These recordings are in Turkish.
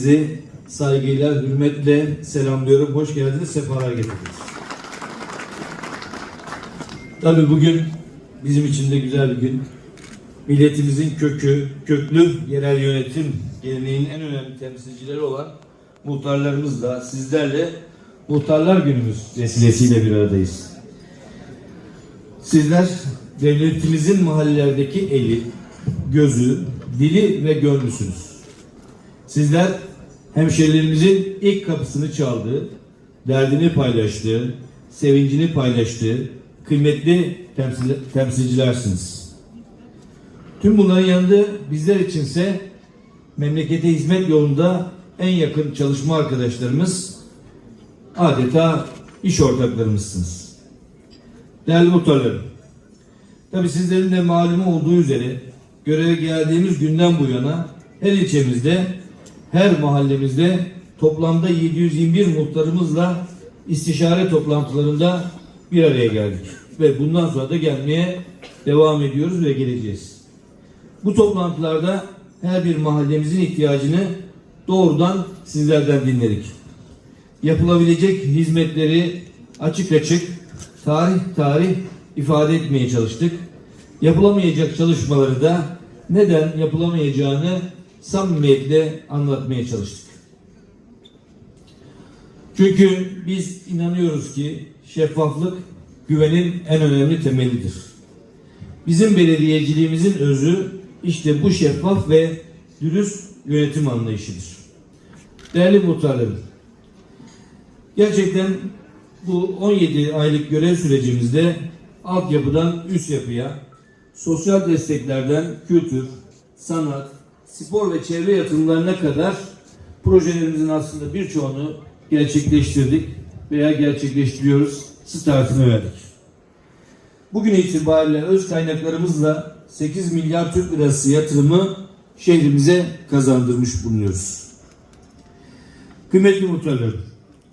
Sizi saygıyla, hürmetle selamlıyorum. Hoş geldiniz, sefalar getirdiniz. Tabii bugün bizim için de güzel bir gün. Milletimizin kökü, köklü yerel yönetim geleneğinin en önemli temsilcileri olan muhtarlarımızla, sizlerle Muhtarlar Günümüz vesilesiyle bir aradayız. Sizler devletimizin mahallelerdeki eli, gözü, dili ve gönlüsünüz. Sizler hemşerilerimizin ilk kapısını çaldığı, derdini paylaştığı, sevincini paylaştığı kıymetli temsil, temsilcilersiniz. Tüm bunların yanında bizler içinse memlekete hizmet yolunda en yakın çalışma arkadaşlarımız adeta iş ortaklarımızsınız. Değerli muhtarlarım, tabi sizlerin de malumu olduğu üzere göreve geldiğimiz günden bu yana her ilçemizde, her mahallemizde toplamda 721 muhtarımızla istişare toplantılarında bir araya geldik. Ve bundan sonra da gelmeye devam ediyoruz ve geleceğiz. Bu toplantılarda her bir mahallemizin ihtiyacını doğrudan sizlerden dinledik. Yapılabilecek hizmetleri açık açık, tarih tarih ifade etmeye çalıştık. Yapılamayacak çalışmaları da neden yapılamayacağını samimiyetle anlatmaya çalıştık. Çünkü biz inanıyoruz ki şeffaflık güvenin en önemli temelidir. Bizim belediyeciliğimizin özü işte bu şeffaf ve dürüst yönetim anlayışıdır. Değerli muhtarlarım, gerçekten bu 17 aylık görev sürecimizde altyapıdan üst yapıya, sosyal desteklerden kültür, sanat, spor ve çevre yatırımlarına kadar projelerimizin aslında birçoğunu gerçekleştirdik veya gerçekleştiriyoruz. Startını verdik. Bugün itibariyle öz kaynaklarımızla 8 milyar Türk lirası yatırımı şehrimize kazandırmış bulunuyoruz. Kıymetli muhtarlarım,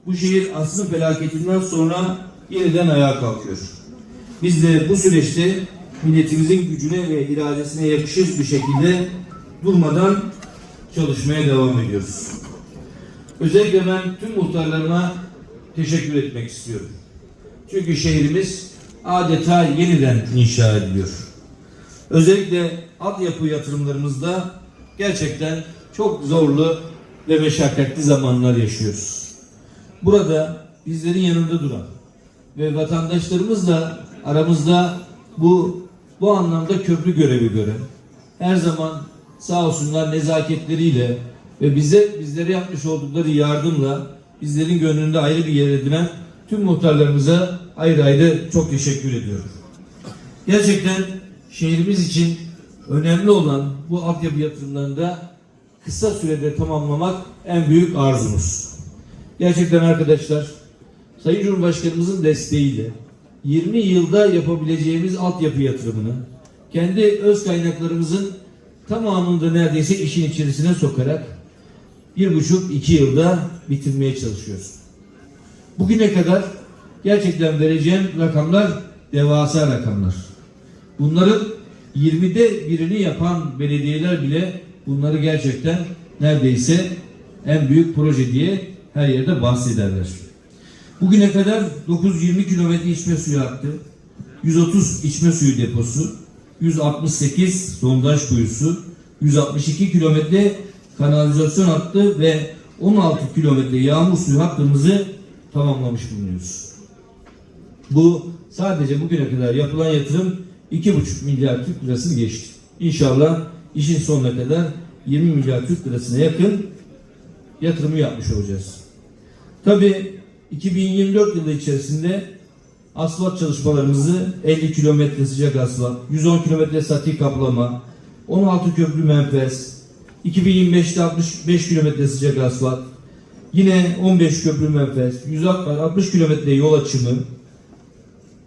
bu şehir asrın felaketinden sonra yeniden ayağa kalkıyor. Biz de bu süreçte milletimizin gücüne ve iradesine yakışır bir şekilde durmadan çalışmaya devam ediyoruz. Özellikle ben tüm muhtarlarıma teşekkür etmek istiyorum. Çünkü şehrimiz adeta yeniden inşa ediliyor. Özellikle altyapı yatırımlarımızda gerçekten çok zorlu ve meşakkatli zamanlar yaşıyoruz. Burada bizlerin yanında duran ve vatandaşlarımızla aramızda bu bu anlamda köprü görevi gören her zaman sağ olsunlar nezaketleriyle ve bize bizlere yapmış oldukları yardımla bizlerin gönlünde ayrı bir yer edinen tüm muhtarlarımıza ayrı ayrı çok teşekkür ediyorum. Gerçekten şehrimiz için önemli olan bu altyapı yatırımlarında kısa sürede tamamlamak en büyük arzumuz. Gerçekten arkadaşlar Sayın Cumhurbaşkanımızın desteğiyle 20 yılda yapabileceğimiz altyapı yatırımını kendi öz kaynaklarımızın tamamında neredeyse işin içerisine sokarak bir buçuk iki yılda bitirmeye çalışıyoruz. Bugüne kadar gerçekten vereceğim rakamlar devasa rakamlar. Bunların 20'de birini yapan belediyeler bile bunları gerçekten neredeyse en büyük proje diye her yerde bahsederler. Bugüne kadar 920 kilometre içme suyu hattı, 130 içme suyu deposu, 168 sondaj kuyusu, 162 kilometre kanalizasyon hattı ve 16 kilometre yağmur suyu hattımızı tamamlamış bulunuyoruz. Bu sadece bugüne kadar yapılan yatırım 2,5 milyar Türk lirasını geçti. İnşallah işin sonuna kadar 20 milyar Türk lirasına yakın yatırımı yapmış olacağız. Tabii 2024 yılı içerisinde asfalt çalışmalarımızı 50 kilometre sıcak asfalt, 110 kilometre sati kaplama, 16 köprü menfez, 2025'te 65 kilometre sıcak asfalt, yine 15 köprü menfez, 160 kilometre yol açımı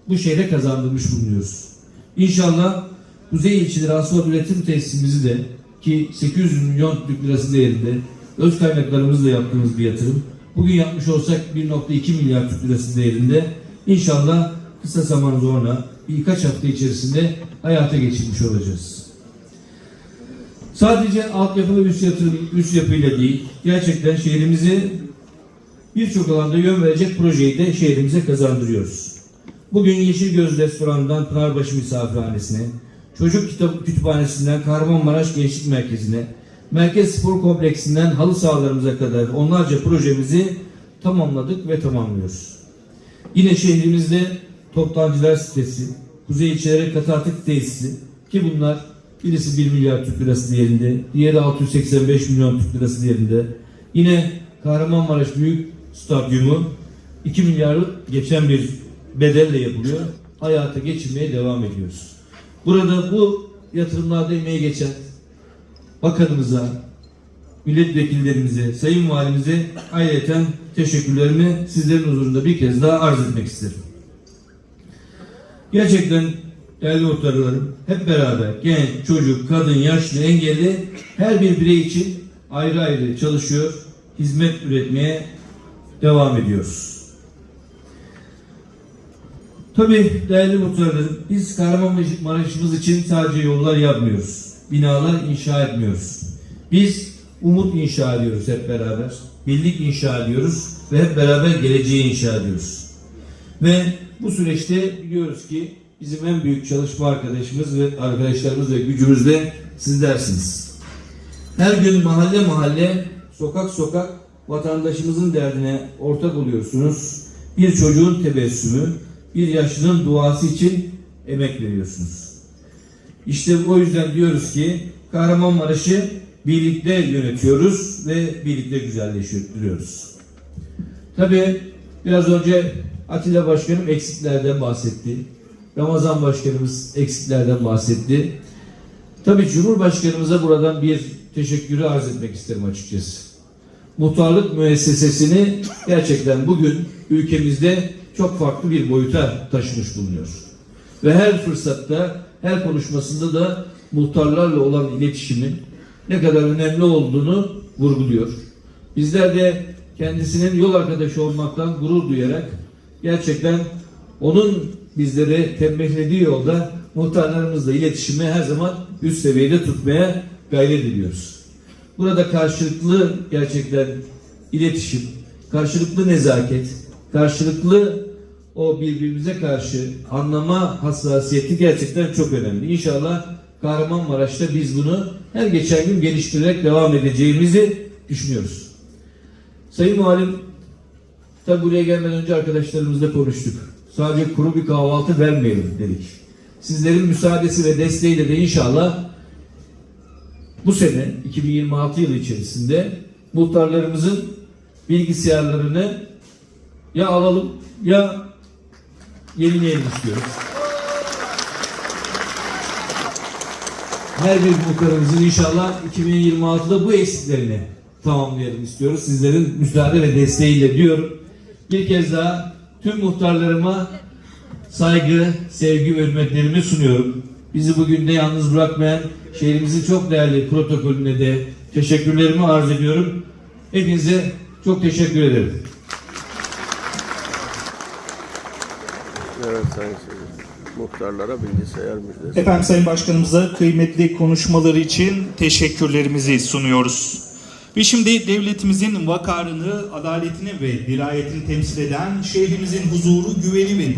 bu şehre kazandırmış bulunuyoruz. İnşallah Kuzey ilçeleri asfalt üretim tesisimizi de ki 800 milyon Türk lirası değerinde öz kaynaklarımızla yaptığımız bir yatırım. Bugün yapmış olsak 1.2 milyar Türk lirası değerinde inşallah kısa zaman sonra birkaç hafta içerisinde hayata geçirmiş olacağız. Sadece altyapı ve üst, yatırım, üst yapıyla değil, gerçekten şehrimizi birçok alanda yön verecek projeyi de şehrimize kazandırıyoruz. Bugün Yeşilgöz Restoran'dan Pınarbaşı Misafirhanesi'ne, Çocuk Kitap Kütüphanesi'nden Kahramanmaraş Gençlik Merkezi'ne, Merkez Spor Kompleksi'nden halı sahalarımıza kadar onlarca projemizi tamamladık ve tamamlıyoruz. Yine şehrimizde toptancılar sitesi, Kuzey İlçelere Katı Atık Tesisi ki bunlar birisi 1 milyar Türk lirası değerinde, diğeri 685 milyon Türk lirası değerinde. Yine Kahramanmaraş Büyük Stadyumu 2 milyarı geçen bir bedelle yapılıyor. Hayata geçirmeye devam ediyoruz. Burada bu yatırımlarda emeği geçen bakanımıza, milletvekillerimize, sayın valimize ayrıca teşekkürlerimi sizlerin huzurunda bir kez daha arz etmek isterim. Gerçekten değerli muhtarlarım hep beraber genç, çocuk, kadın, yaşlı, engelli her bir birey için ayrı ayrı çalışıyor, hizmet üretmeye devam ediyoruz. Tabii değerli muhtarlarım biz Kahramanmaraş'ımız için sadece yollar yapmıyoruz. Binalar inşa etmiyoruz. Biz umut inşa ediyoruz hep beraber. Birlik inşa ediyoruz ve hep beraber geleceği inşa ediyoruz. Ve bu süreçte biliyoruz ki bizim en büyük çalışma arkadaşımız ve arkadaşlarımız ve gücümüz de sizlersiniz. Her gün mahalle mahalle, sokak sokak vatandaşımızın derdine ortak oluyorsunuz. Bir çocuğun tebessümü, bir yaşlının duası için emek veriyorsunuz. İşte o yüzden diyoruz ki Kahramanmaraş'ı birlikte yönetiyoruz ve birlikte güzelleştiriyoruz. Tabii biraz önce Atilla Başkanım eksiklerden bahsetti. Ramazan Başkanımız eksiklerden bahsetti. Tabii Cumhurbaşkanımıza buradan bir teşekkürü arz etmek isterim açıkçası. Muhtarlık müessesesini gerçekten bugün ülkemizde çok farklı bir boyuta taşımış bulunuyor. Ve her fırsatta, her konuşmasında da muhtarlarla olan iletişimin ne kadar önemli olduğunu vurguluyor. Bizler de kendisinin yol arkadaşı olmaktan gurur duyarak gerçekten onun bizlere tembihlediği yolda muhtarlarımızla iletişimi her zaman üst seviyede tutmaya gayret ediyoruz. Burada karşılıklı gerçekten iletişim, karşılıklı nezaket, karşılıklı o birbirimize karşı anlama hassasiyeti gerçekten çok önemli. İnşallah Kahramanmaraş'ta biz bunu her geçen gün geliştirerek devam edeceğimizi düşünüyoruz. Sayın Valim, tabi buraya gelmeden önce arkadaşlarımızla konuştuk. Sadece kuru bir kahvaltı vermeyelim dedik. Sizlerin müsaadesi ve desteğiyle de inşallah bu sene 2026 yılı içerisinde muhtarlarımızın bilgisayarlarını ya alalım ya yenileyelim istiyoruz. Her bir muhtarımızın inşallah 2026'da bu eksiklerini tamamlayalım istiyoruz. Sizlerin müsaade ve desteğiyle diyorum. Bir kez daha tüm muhtarlarıma saygı, sevgi ve hürmetlerimi sunuyorum. Bizi bugün de yalnız bırakmayan şehrimizin çok değerli protokolüne de teşekkürlerimi arz ediyorum. Hepinize çok teşekkür ederim. Evet Sayın. Muhtarlara bilgisayar müjdesi. Efendim Sayın Başkanımıza kıymetli konuşmaları için teşekkürlerimizi sunuyoruz. Ve şimdi devletimizin vakarını, adaletini ve dirayetini temsil eden şehrimizin huzuru, güveni ve